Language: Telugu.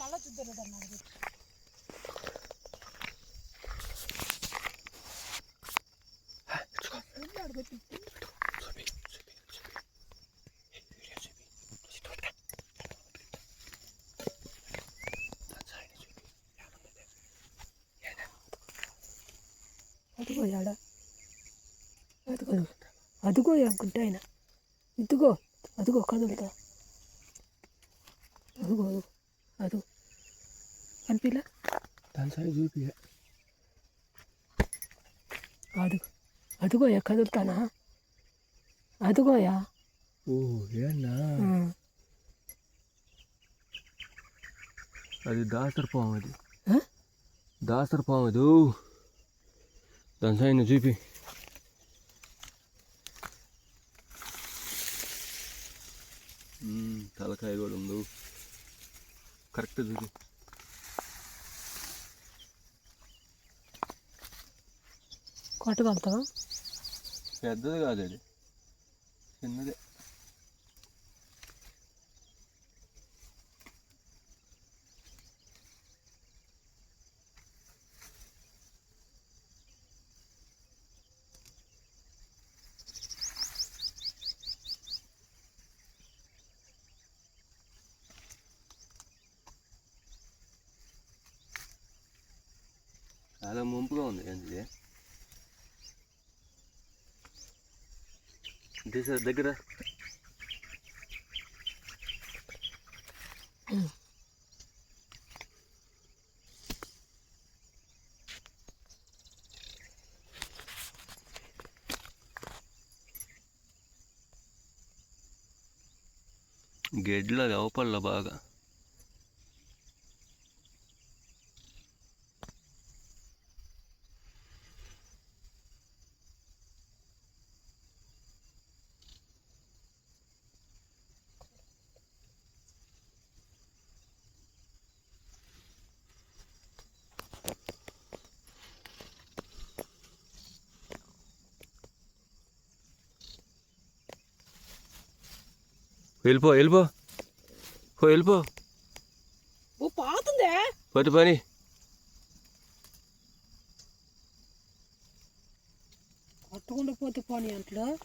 మళ్ళీ చూద్దరు అన్నది అదిగో ఆడ. అదిగో అదిగో అనుకుంటా ఆయన. ఇదిగో అదిగో కదులుతా. అదిగో అదిగో. అదిగో. అనిపిలా దాని సైడ్ చూపి అదిగో అదిగోయా కదులుతానా? అదిగోయా? ఓ ఏనా. అది దాసర పాము అది? దాసర పాము అది. దాని సైడ్ చూపి. తలకాయ కూడా ఉంది. కరెక్ట్ చూపి. కొట్టగలుగుతావా పెద్దది కాదు అది. చిన్నదే. చాలా ముంపుగా ఉంది ఏంటి దగ్గర గెడ్ల అవపల్ల బాగా వెళ్ళిపో వెళ్ళిపో. పో వెళ్ళిపో. ఓ పాతుందే. పోతే పని. పట్టుకుండా పోతే పోనీ అంట్లో.